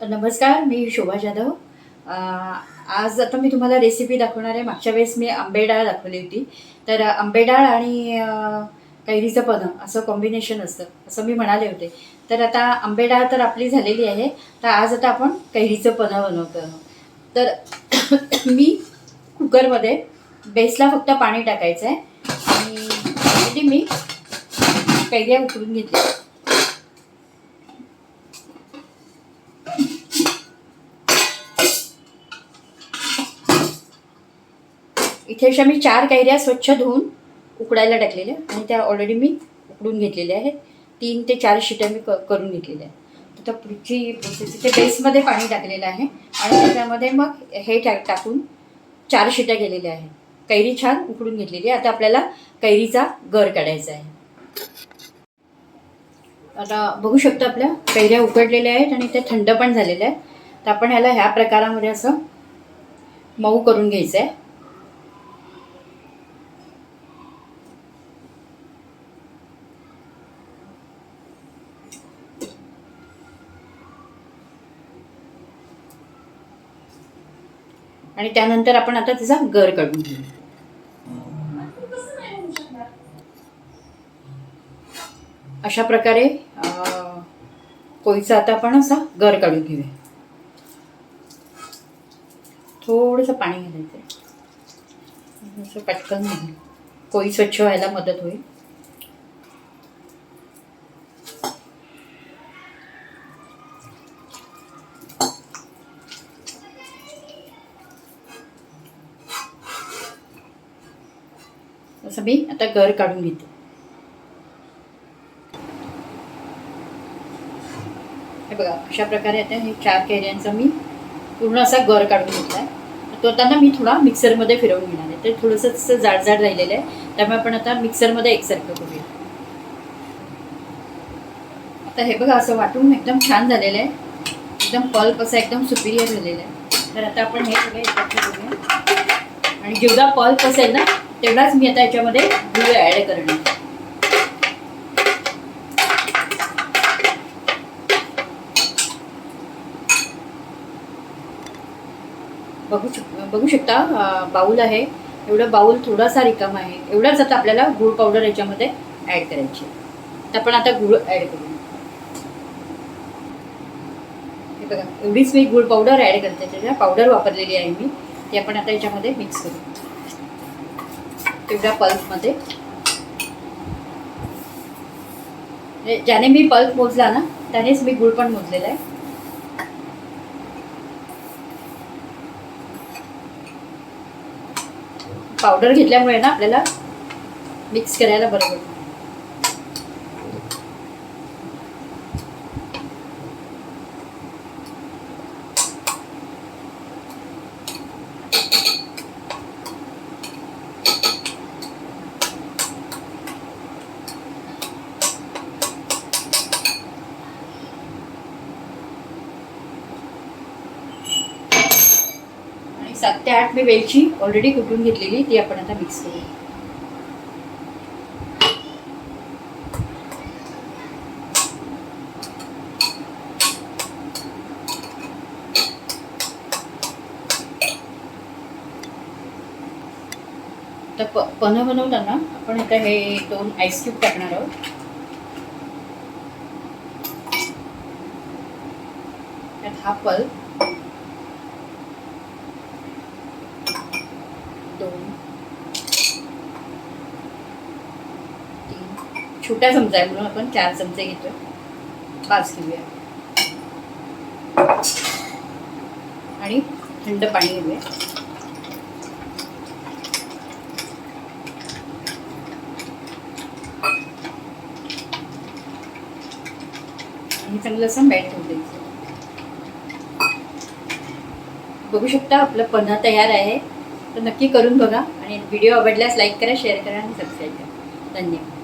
नमस्कार मी शोभा जाधव. आज आता मी तुम्हाला रेसिपी दाखवणार आहे. मागच्या वेळेस मी आंबे डाळ दाखवली होती. तर आंबे डाळ आणि कैरीचं पनं असं कॉम्बिनेशन असतं असं मी म्हणाले होते. तर आता आंबे डाळ तर आपली झालेली आहे. तर आज आता आपण कैरीचं पनं बनवतो तर मी कुकरमध्ये बेसला फक्त पाणी टाकायचं आहे आणि already मी कैऱ्या उकळून घेतल्या. इथे अशा मी चार कैऱ्या स्वच्छ धुवून उकडायला टाकलेल्या आणि त्या ऑलरेडी मी उकडून घेतलेल्या आहेत. तीन ते चार शिट्या मी क करून घेतलेल्या आहेत. आता पुढची प्रोसेस इथे बेसमध्ये पाणी टाकलेलं आहे आणि त्याच्यामध्ये मग हे टा टाकून चार शिट्या केलेल्या आहेत. कैरी छान उकडून घेतलेली आहे. आता आपल्याला कैरीचा गर काढायचा आहे. आता बघू शकतो आपल्या कैऱ्या उकडलेल्या आहेत आणि त्या थंड पण झालेल्या आहेत. तर आपण ह्याला ह्या प्रकारामध्ये असं मऊ करून घ्यायचं आहे. आणि त्यानंतर आपण आता तिचा गर काढून घेऊ. अशा प्रकारे कोळीचा आता आपण असा गर काढून घेऊया. थोडंसं पाणी घालायचं असं पटकन नाही कोळी स्वच्छ व्हायला मदत होईल. असं मी आता गर काढून घेते. हे बघा अशा प्रकारे आता हे चार कैऱ्यांचा मी पूर्ण असा गर काढून घेतला आहे तो आता ना मी थोडा मिक्सरमध्ये फिरवून घेणार आहे. ते थोडंसं जाड जाड राहिलेलं आहे. त्यामुळे आपण आता मिक्सरमध्ये एकसारखं करूया. आता हे बघा असं वाटून एकदम छान झालेलं आहे. एकदम पल्प असा एकदम सुपिरियर झालेला आहे. तर आता आपण हे सगळं एकत्र करूया. आणि जेवढा पल्प असेल ना तेवढाच मी आता याच्यामध्ये गुळ ॲड करणार. बघू शक बघू शकता बाऊल आहे. एवढं बाऊल थोडासा रिकाम आहे. एवढाच आता आपल्याला गुळ पावडर याच्यामध्ये ॲड करायची तर आपण आता गुळ ॲड करू. हे बघा एवढीच मी गुळ पावडर ॲड करते. त्याच्या पावडर वापरलेली आहे मी. ती आपण आता याच्यामध्ये मिक्स करू. पिवळ्या पल्समध्ये ज्याने मी पल्प मोजला ना त्यानेच मी गुळ पण मोजलेला आहे. पावडर घेतल्यामुळे ना आपल्याला मिक्स करायला बरं पडतं. सात ते आठ मी वेलची ऑलरेडी कुटून घेतलेली ती आपण आता मिक्स करू. तर प पन्ह बनवताना आपण आता हे दोन आईस क्यूब टाकणार आहोत. त्यात हा पल्प दोन. तीन. छोटा चमचा आहे म्हणून आपण चार चमचे घेतोय. पाच घेऊया. आणि थंड पाणी घेऊया. आणि चांगलं असं मॅट होऊ द्यायचं. बघू शकता आपलं पन्हा तयार आहे. तर नक्की करून बघा आणि व्हिडिओ आवडल्यास लाईक करा शेअर करा आणि सबस्क्राईब करा. धन्यवाद.